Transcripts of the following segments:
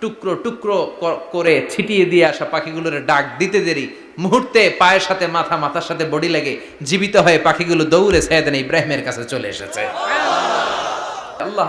টুকরো টুকরো করে ছিটিয়ে দিয়ে আসা পাখিগুলোর ডাক দিতে দেরি। মুহূর্তে পায়ের সাথে মাথা, মাথার সাথে বডি লেগে জীবিত হয়ে পাখিগুলো দৌড়ে সৈয়দান ইব্রাহিমের কাছে চলে এসেছে। আল্লাহ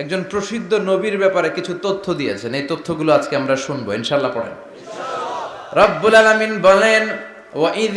একজন প্রসিদ্ধ নবীর ব্যাপারে কিছু তথ্য দিয়েছেন। এই তথ্যগুলো আজকে আমরা শুনব ইনশাল্লাহ পড়েন। রব্বুল আলামিন বলেন ওয়াইদ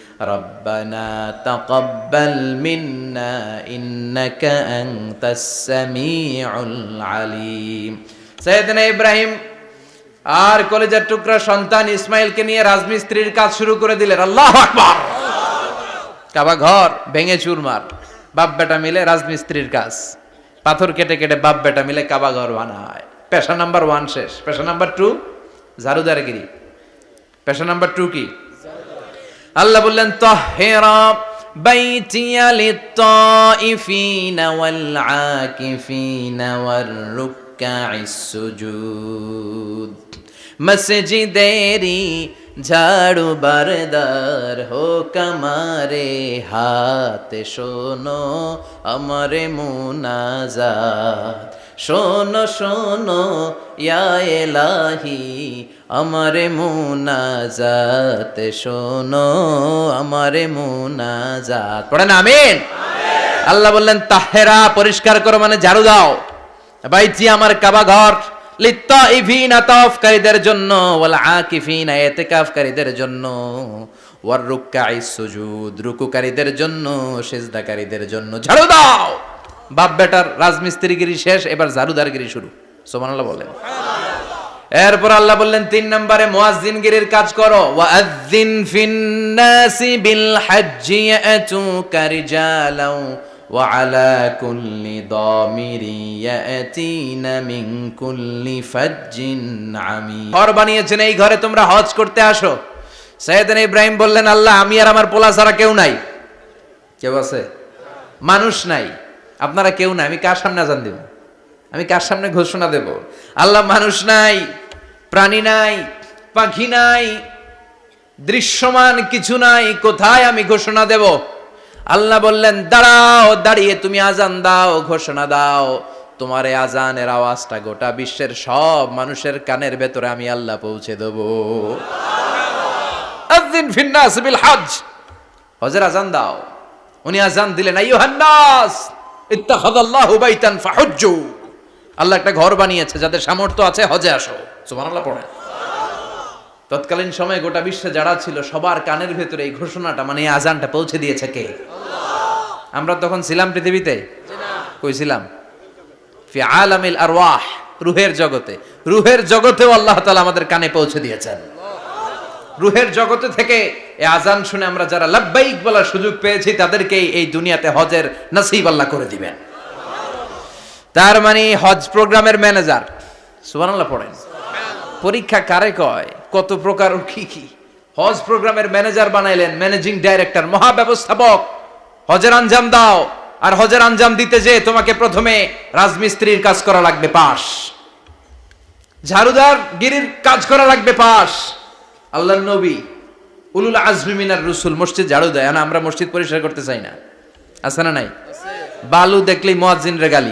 ربنا تقبل منا إنك أنت السميع العليم سيدنا إبراهيم আর কলেজের টুকরা সন্তান ইসমাইলকে নিয়ে রাজমিস্ত্রির কাজ শুরু করে দিলেন আল্লাহ আকবার কাবা ঘর ভেঙে চুরমার বাপ বেটা মিলে রাজমিস্ত্রির কাজ পাথর কেটে কেটে বাপ বেটা মিলে কাবা ঘর বানায় পেশা নাম্বার ওয়ান শেষ পেশা নাম্বার টু ঝাড়ুদারগিরি পেশা নাম্বার টু কি আল্লাহ বললেন, তহেরা ঝাড়ু বারদার হো কামারে হাত, শোনো আমারে মুনাজাত। শোনো শোনো, ইয়া এলাহি আমারে মুনাজাত শোনো, আমারে মুনাজাত। পড়েন, আমিন। আল্লাহ বললেন, তাহেরা পরিষ্কার করো মানে ঝাড়ু দাও। বাইচি আমার কাবা ঘর। লিত্তাইফিনা, তাওফকারীদের জন্য, ওয়াল আকিফিনা ইতিকাফকারীদের জন্য। ওয়ার রুকআই সুজুদ, রুকুকারীদের জন্য, সিজদাকারীদের জন্য। ঝাড়ু দাও। বাপ বেটার রাজমিস্ত্রিগিরি শেষ, এবার ঝাড়ুদারগিরি শুরু। সুবহানাল্লাহ বলেন। এরপর আল্লাহ বললেন, তিন নম্বরে মুয়াজ্জিনগিরির কাজ করো। ওয়াজ্জিন ফিন্নাসি বিল হাজ্জি ইয়াতুকা রিজালাও ওয়া আলা কুল্লি দামিরি ইয়াতিনা মিন কুল্লি ফাজ্জিন আমি ঘর বানিয়েছেন, এই ঘরে তোমরা হজ করতে আসো। সাইয়েদান ইব্রাহিম বললেন, আল্লাহ, আমি আর আমার পোলা ছাড়া কেউ নাই। কেউ আছে? মানুষ নাই। আপনারা কেউ নাই, আমি কার সামনে জান দেব? আমি কার সামনে ঘোষণা দেব? আল্লাহ, মানুষ নাই। প্রাণী নাই পাখি নাই দৃশ্যমান কিছু নাই কোথায় আমি ঘোষণা দেব? আল্লাহ বললেন দাঁড়াও দাঁড়িয়ে তুমি আজান দাও ঘোষণা দাও। তোমার এই আজানের আওয়াজটা গোটা বিশ্বের সব মানুষের কানের ভেতরে আমি আল্লাহ পৌঁছে দেব। ফিন্নাস বিল হজ হজের আজান দাও। উনি আজান দিলেন আইয়ুহান নাস ইত্তাখাযাল্লাহু বাইতান ফাহুজ্জু। আল্লাহ একটা ঘর বানিয়েছে, যাদের সামর্থ্য আছে, হজে আসো। সুবহানাল্লাহ, পড়েন। তৎকালীন সময়ে গোটা বিশ্বে যারা ছিল, সবার কানের ভেতরে এই ঘোষণাটা মানে আজানটা পৌঁছে দিয়েছে কে? আমরা তখন ছিলাম পৃথিবীতে? কই ছিলাম? ফি আলামিল আরওয়াহ, রুহের জগতে। রুহের জগতেও আল্লাহ তাআলা আমাদের কানে পৌঁছে দিয়েছেন। রুহের জগতে থেকে এই আজান শুনে আমরা যারা লাব্বাইক বলার সুযোগ পেয়েছি তাদেরকে এই দুনিয়াতে হজের নসিব আল্লাহ করে দিবেন। তার মানে হজ প্রোগ্রামের ম্যানেজার। সুবহানাল্লাহ পড়েন। পরীক্ষা কারে কয়? কত প্রকার ও কি কি? হজ প্রোগ্রামের ম্যানেজার বানাইলেন, ম্যানেজিং ডাইরেক্টর, মহাব্যবস্থাপক। হজের আঞ্জাম দাও, আর হজের আঞ্জাম দিতে যে তোমাকে প্রথমে রাজমিস্ত্রির কাজ করা লাগবে পাশ। ঝাড়ুদার গিরির কাজ করা লাগবে পাশ। আল্লাহ নবী, উলুল আজমি মিনার রসুল, মসজিদ ঝাড়ু দেয়। না আমরা মসজিদ পরিষ্কার করতে চাই না। আছে না নাই? বালু দেখলেই মুয়াজ্জিনরে গালি।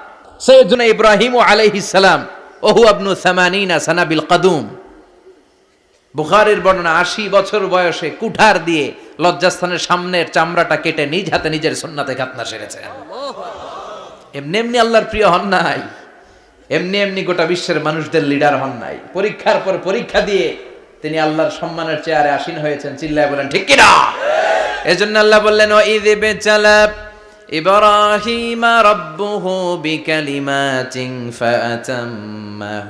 সৈয়দুনা ইব্রাহিম আলাইহিস সালাম, ওহু আবনু সামানিনা সানাবিল কাদুম। বুখারের বর্ণনা, আশি বছর বয়সে কুঠার দিয়ে লজ্জাস্থানের সামনের চামড়াটা কেটে নিজ হাতে নিজের সুন্নাতে খাতনা সেরেছেন এমনি এমনি আল্লাহর প্রিয় হন নাই। এমনি এমনি গোটা বিশ্বের মানুষদের লিডার হন নাই। পরীক্ষার পর পরীক্ষা দিয়ে তিনি আল্লাহর সম্মানের চেয়ারে আসীন হয়েছেন, চিল্লায় বলেন, ঠিক কিনা? এজন্য আল্লাহ বললেন ও ঈদে বেচালাব إبراهيم ربه بكلمات فأتمهن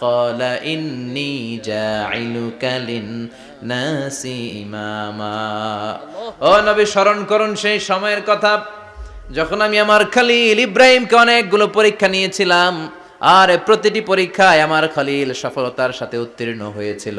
قال إني جاعلك للناس إماما ও নবী স্মরণ করুন সেই সময়ের কথা যখন আমি আমার খালিল ইব্রাহিমকে অনেকগুলো পরীক্ষা নিয়েছিলাম আর প্রতিটি পরীক্ষায় আমার খালিল সফলতার সাথে উত্তীর্ণ হয়েছিল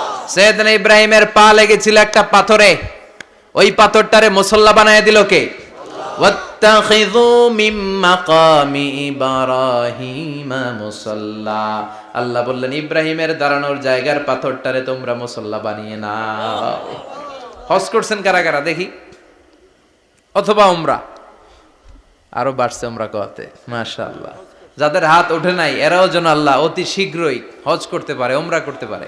সৈয়দন ইব্রাহিমের পা লেগেছিল একটা পাথরে। ওই পাথরটারে মুসল্লা বানায় দিল কে? আল্লাহ বললেন ইব্রাহিমের দাঁড়ানোর জায়গার পাথরটারে তোমরা মুসল্লা বানিয়ে না হস করছেন কারা কারা? দেখি। অথবা ওমরা আরও বাড়ছে ওমরা কতে মাশাল্লাহ যাদের হাত ওঠে নাই এরাও যেন আল্লাহ অতি শীঘ্রই হজ করতে পারে ওমরা করতে পারে।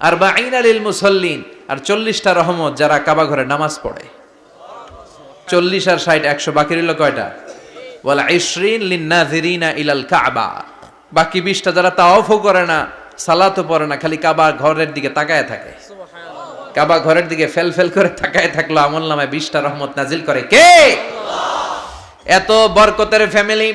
আর বা আইন আলিল মুসল্লিন। আর চল্লিশটা রহমত যারা কাবা ঘরে নামাজ পড়ে। চল্লিশ আর ষাট, একশো বাকি রইল কয়টা? বলে ইশরিন লিন্নাজিরিনা ইলাল কাবা। বাকি বিশটা যারা তাওয়াফও করে না, সালাতও পড়ে না, খালি কাবা ঘরের দিকে তাকায় থাকে। কাবা ঘরের দিকে ফেল ফেল করে তাকায় থাকল, আমল নামায় বিশটা রহমত নাজিল করে কে? এত বরকতের ফ্যামিলি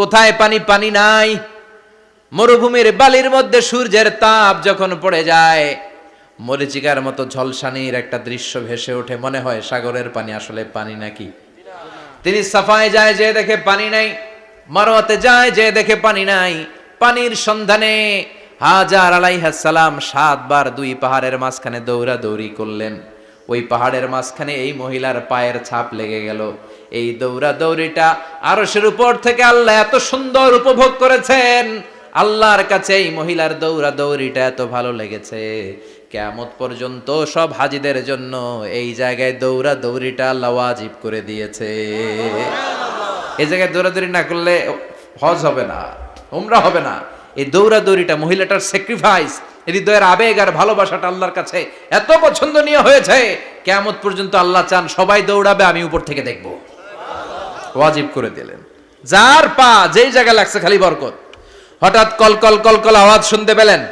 কোথায় পানি? পানি নাই। মরুভূমির বালির মধ্যে সূর্যের তাপ যখন পড়ে যায়, মরিচিকার মতো ঝলসানির একটা দৃশ্য ভেসে ওঠে। মনে হয় সাগরের পানি আসলে পানি নাকি? তিনি সাফায় যায়, যে দেখে পানি নাই। মারোয়াতে যায়, যে দেখে পানি নাই। পানির সন্ধানে হাজার আলাইহাসালাম সাতবার দুই পাহাড়ের মাঝখানে দৌড়া দৌড়ি করলেন। ওই পাহাড়ের মাঝখানে এই মহিলার পায়ের ছাপ লেগে গেল। এই দৌড়া দৌড়িটা আরশের উপর থেকে আল্লাহ এত সুন্দর উপভোগ করেছেন। আল্লাহর কাছে এই মহিলার দৌড়া দৌড়িটা এত ভালো লেগেছে। কেমত পর্যন্ত সব হাজিদের জন্য এই জায়গায় দৌড়া দৌড়িটা আল্লাহ ওয়াজিব করে দিয়েছে। এই জায়গায় দৌড়াদৌড়ি না করলে হজ হবে না, উমরা হবে না। এই দৌড়াদৌড়িটা মহিলাটার স্যাক্রিফাইস হৃদয়ের আবেগ আর ভালোবাসাটা আল্লাহর কাছে এত পছন্দনীয় হয়েছে। কেমত পর্যন্ত আল্লাহ চান সবাই দৌড়াবে, আমি উপর থেকে দেখব। ওয়াজিব করে দিলেন। যার পা যেই জায়গায় লাগছে খালি বরকত। হঠাৎ কল কল কল কল আওয়াজ শুনতে পেলেন।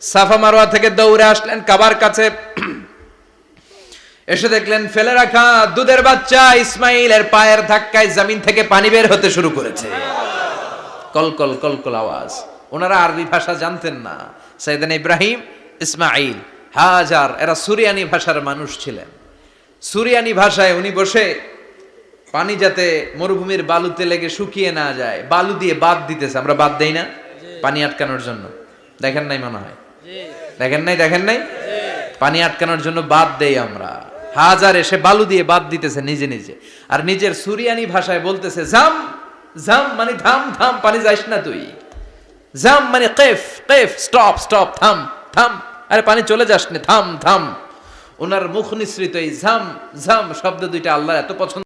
সাফা মারোয়া থেকে দৌড়ে আসলেন কাবার কাছে। এসে দেখলেন ফেলে রাখা দুধের বাচ্চা ইসমাইলের পায়ের ধাক্কায় জমিন থেকে পানি বের হতে শুরু করেছে। কলকল কলকল আওয়াজ। ওনারা আরবি ভাষা জানতেন না। সাইদান ইব্রাহিম, ইসমাইল, হাজার, এরা সুরিয়ানি ভাষার মানুষ ছিলেন। সুরিয়ানি ভাষায় উনি বসে পানি যাতে মরুভূমির বালুতে লেগে শুকিয়ে না যায়। বালু দিয়ে বাদ দিতেছে আমরা বাদ দেই না। পানি আটকানোর জন্য। দেখেন নাই মনে হয়? দেখেন নাই? দেখেন নাই? পানি আটকানোর জন্য বাদ দেই আমরা। হাজার এসে বালু দিয়ে বাদ দিতেছে নিজে নিজে। আর নিজের সুরিয়ানি ভাষায় বলতেছে জাম জাম মানে থাম থাম পানি যাইস না তুই। জাম মানে কেফ কেফ স্টপ স্টপ থাম থাম। আরে পানি চলে যাস না থাম থাম। ওনার মুখ নিঃসৃত এই ঝাম ঝাম শব্দ দুইটা আল্লাহ এত পছন্দ